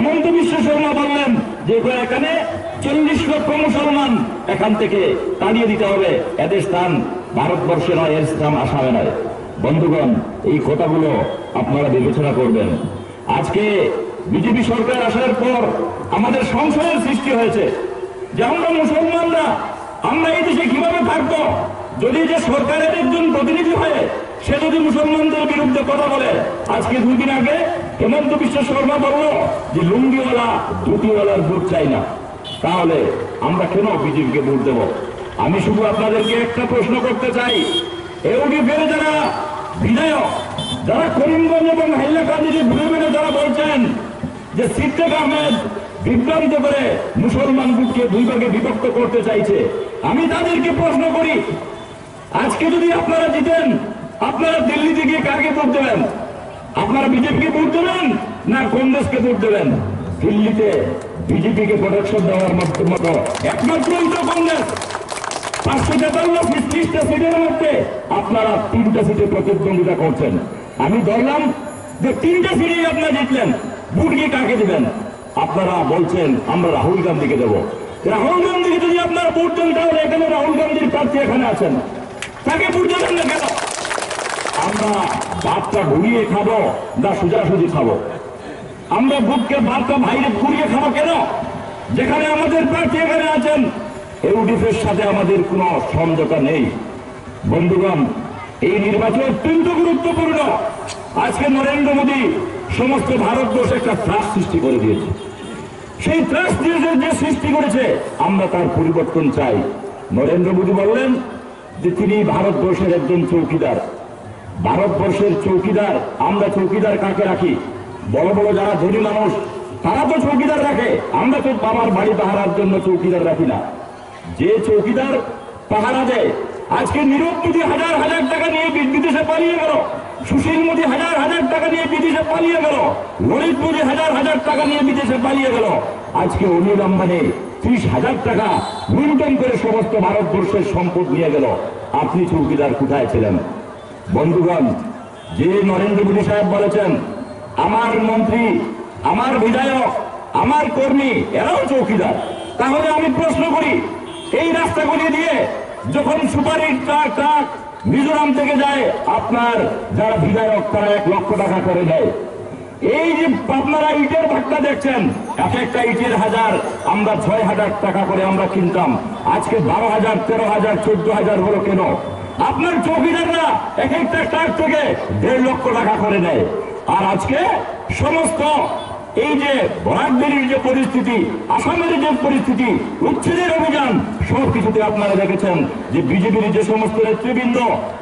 হেমন্ত বিশ্ব শর্মা বললেন যে এখানে চল্লিশ লক্ষ মুসলমান এখান থেকে তাড়িয়ে দিতে হবে। এদের স্থান ভারতবর্ষে নয়, এর স্থান আসামে নয়। বন্ধুগণ, এই কথাগুলো আপনারা বিবেচনা করবেন। আজকে বিজেপি সরকার আসার পর আমাদের সংশয়ের সৃষ্টি হয়েছে যে আমরা মুসলমানরা, আমরা এই দেশে কীভাবে থাকব? যদি যে সরকারের একজন প্রতিনিধি হয়ে সে যদি মুসলমানদের বিরুদ্ধে কথা বলে, আজকে দুই দিন আগে হেমন্ত বিশ্ব শর্মা বলল যে লুঙ্গিওয়ালা ধুতিওয়ালার ভোট চাই না। তাহলে আমরা কেন বিজেপিকে ভোট দেব? আমি শুধু আপনাদেরকে একটা প্রশ্ন করতে চাই। এউডিফের যারা বিধায়ক, যারা করিমগঞ্জ এবং হাইলাকান্দিতে ঘুরে বেড়ে যারা বলছেন যে সিদ্দিক আহমেদ বিভ্রান্ত করে মুসলমান গ্রুপকে দুই ভাগে বিভক্ত করতে চাইছে, আমি তাদেরকে প্রশ্ন করি, আজকে যদি আপনারা জিতেন, আপনারা দিল্লিতে গিয়ে কাকে ভোট দেবেন? আপনারা বিজেপিকে ভোট দেবেন না কংগ্রেসকে ভোট দেবেন? দিল্লিতে বিজেপিকে প্রোটেকশন দেওয়ার মতো তো কংগ্রেস। পাঁচশো তেতান্ন ত্রিশটা সিটের মধ্যে আপনারা তিনটা সিটে প্রতিদ্বন্দ্বিতা করছেন। আমি ধরলাম যে তিনটা সিটেই আপনারা জিতলেন। ভোট গিয়ে কাকে দেবেন? আপনারা বলছেন, আমরা রাহুল গান্ধীকে দেব। রাহুল গান্ধীকে যদি আপনারা ভোট দেন, তাহলে এখানে রাহুল গান্ধীর প্রার্থী এখানে আছেন। তাকে ভোট দেবেন না কেন? আমরা ভাতটা ঘুরিয়ে খাব না সোজাসুজি খাব? আমরা বুককে ভাতটা ভাইরে ঘুরিয়ে খাব কেন? যেখানে আমাদের প্রার্থী এখানে আছেন ইউডিফের সাথে আমাদের কোনো সমঝোতা নেই। বন্ধুগণ, এই নির্বাচন অত্যন্ত গুরুত্বপূর্ণ। আজকে নরেন্দ্র মোদী সমস্ত ভারতবর্ষে একটা ত্রাস সৃষ্টি করে দিয়েছে। সেই ত্রাস দিয়ে যে সৃষ্টি করেছে, আমরা তার পরিবর্তন চাই। নরেন্দ্র মোদী বললেন যে, তিনি ভারতবর্ষের একজন চৌকিদার। ভারতবর্ষের চৌকিদার, আমরা চৌকিদার কাকে রাখি? বড় বড় যারা ধনী মানুষ, তারা তো চৌকিদার রাখে। আমরা তো বাবার বাড়ি পাহারার জন্য চৌকিদার রাখি না। যে চৌকিদার পাহারা দেয়, আজকে নীরব মোদী হাজার হাজার টাকা নিয়ে বিদেশে পালিয়ে গেল। সুশীল মোদী হাজার হাজার টাকা নিয়ে বিদেশে পালিয়ে গেল। ললিত মোদী হাজার হাজার টাকা নিয়ে বিদেশে পালিয়ে গেল। আজকে অনিল আম্বানি ত্রিশ হাজার টাকা লুণ্ঠন করে সমস্ত ভারতবর্ষের সম্পদ নিয়ে গেল। আপনি চৌকিদার কোথায় ছিলেন? বন্ধুগণ, যে নরেন্দ্র মোদী সাহেব বলেছেন, আমার মন্ত্রী, আমার বিধায়ক, আমার কর্মী, এরাও চৌকিদার। তাহলে আমি প্রশ্ন করি, এই রাস্তাগুলি দিয়ে যখন সুপারির ট্রাক ট্রাক মিজোরাম থেকে যায়, আপনার যারা বিধায়ক, তারা এক লক্ষ টাকা করে দেয়। এই যে আপনারা ইটের ভাগটা দেখছেন, এক একটা ইটের হাজার, আমরা ছয় হাজার টাকা করে আমরা কিনতাম। আজকে বারো হাজার, তেরো হাজার, চোদ্দ হাজার হলো কেন? আপনার চৌকিদাররা এক একটা ট্রাক থেকে দেড় লক্ষ টাকা করে নেয়। আর আজকে সমস্ত এই যে বরাকবেরির যে পরিস্থিতি, আসামের যে পরিস্থিতি, উচ্ছেদের অভিযান, সব কিছুতে আপনারা দেখেছেন যে বিজেপির যে সমস্ত নেতৃবৃন্দ,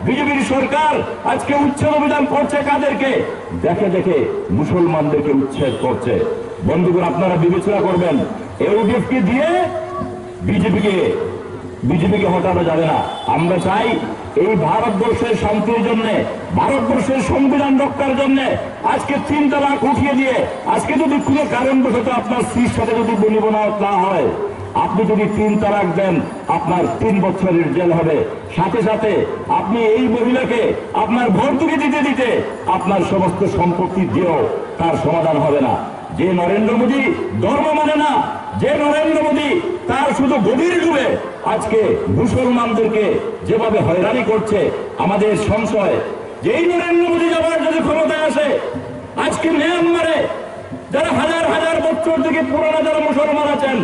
বিজেপির সরকার আজকে উচ্ছেদ অভিযান করছে কাদেরকে? দেখে দেখে মুসলমানদেরকে উচ্ছেদ করছে। বন্ধুগণ, আপনারা বিবেচনা করবেন ইউডিএফকে দিয়ে বিজেপিকে বিজেপিকে হটানো যাবে না। আমরা চাই এই ভারতবর্ষের শান্তির জন্য, ভারতবর্ষের সংবিধান রক্ষার জন্য আজকে তিন তালাক উঠিয়ে দিয়ে, আজকে যদি কোনো কারণবশত আপনার স্ত্রীর সাথে যদি বলিবনা না হয়, আপনি যদি তিন তালাক দেন, আপনার তিন বছরের জেল হবে। সাথে সাথে আপনি এই মহিলাকে আপনার ভর্তুকি দিতে দিতে আপনার সমস্ত সম্পত্তি দিয়েও তার সমাধান হবে না। যে নরেন্দ্র মোদী ধর্ম মানে না, যে নরেন্দ্র মোদী তার শুধু গভীর ডুবে আজকে মুসলমানদেরকে যেভাবে হয়রানি করছে, আমাদের সংশয়। যেই নরেন্দ্র মোদী যাবার যদি ক্ষমতায় আসে, আজকে মিয়ানমারে যারা হাজার হাজার বছর থেকে পুরোনো যারা মুসলমান আছেন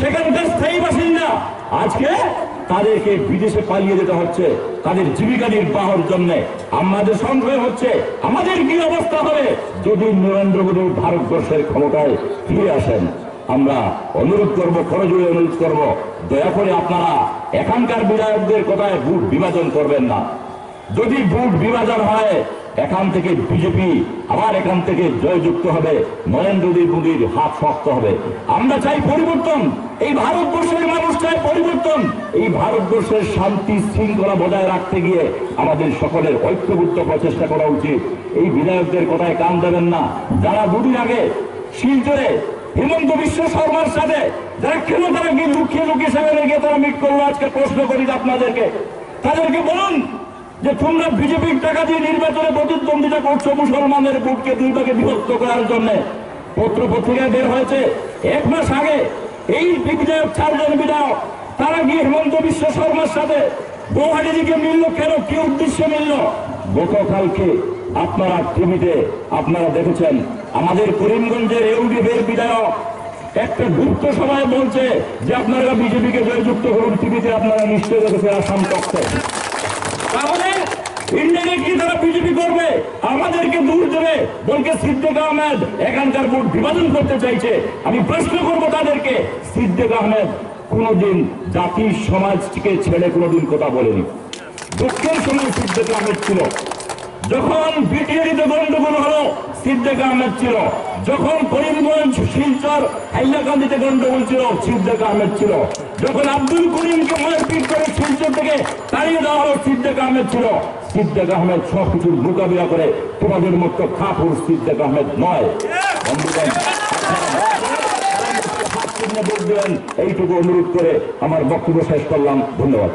সেখানকার স্থায়ী বাসিন্দা, আজকে তাদেরকে বিদেশে পালিয়ে যেতে হচ্ছে, তাদের জীবিকা নির্বাহর জন্য। আমাদের সংশয় হচ্ছে, আমাদের কি অবস্থা হবে যদি নরেন্দ্র মোদী ভারতবর্ষের ক্ষমতায় ফিরে আসেন। আমরা অনুরোধ করব খরজুড়ে অনুরোধ করব, দয়া করে আপনারা এখানকার বিধায়কদের কথায় ভোট বিভাজন করবেন না। যদি ভোট বিভাজন হয়, এখান থেকে বিজেপি আবার এখান থেকে জয়যুক্ত হবে, নরেন্দ্র মোদীর হাত শক্ত হবে। আমরা চাই পরিবর্তন, এই ভারতবর্ষের মানুষ চাই পরিবর্তন। এই ভারতবর্ষের শান্তি শৃঙ্খলা বজায় রাখতে গিয়ে আমাদের সকলের ঐক্যবদ্ধ প্রচেষ্টা করা উচিত। এই বিধায়কদের কথায় কান দেবেন না। যারা দুদিন আগে শিলচরে হিমন্ত বিশ্ব শর্মার সাথে যারা কেন তারা লুকিয়ে লুকিয়ে সেখানে গিয়ে তারা মিট করল? আজকে প্রশ্ন করি আপনাদেরকে। তাদেরকে বলুন যে তোমরা বিজেপির টাকা দিয়ে নির্বাচনে প্রতিদ্বন্দ্বিতা করছ মুসলমানের বুটকে দুই ভাগে বিভক্ত করার জন্য। পত্র পত্রিকায় বের হয়েছে, এক মাস আগে এই বিধায়ক চারজন বিধায়ক, তারা গিয়ে হেমন্ত বিশ্ব শর্মার সাথে গৌহাটি দিকে মিলল। কেন? কি উদ্দেশ্যে মিলল? গতকালকে আপনারা টিভিতে, আপনারা দেখেছেন, আমাদের করিমগঞ্জের ইউডিএফের বিধায়ক একটা গুপ্ত সভায় বলছে যে আপনারা বিজেপিকে জয়যুক্ত করুন, টিভিতে আপনারা নিশ্চয় দেখেছেন, আসাম তত্ত্বে। তাহলে ইন্ডিয়াকে তারা বিজেপি করবে? আমাদেরকে দূর দেবে? বলকে সিদ্দিক আহমেদ এখানকার ভোট বিভাজন করতে চাইছে। আমি প্রশ্ন করব তাদেরকে, সিদ্দিক আহমেদ কোনোদিন জাতি সমাজকে ছেড়ে কোনোদিন কথা বলেনি। দক্ষিণ সময় সিদ্দিক আহমেদ ছিল। যখন বিটিআরিতে গন্ডগোল হলো, সিদ্দিক আহমেদ ছিল। যখন করিমগঞ্জ, শিলচর, হাইলাকান্দিতে গন্ডগোল ছিল, সিদ্দিক আহমেদ ছিল। যখন আব্দুল করিমকে মারপিট করে শিলচর থেকে তাড়িয়ে দেওয়া হলো, সিদ্দিক আহমেদ ছিল। সিদ্দিক আহমেদ সব কিছুর মোকাবিলা করে তোমাদের মতো খাপুর সিদ্দিক আহমেদ নয়। এইটুকু অনুরোধ করে আমার বক্তব্য শেষ করলাম। ধন্যবাদ।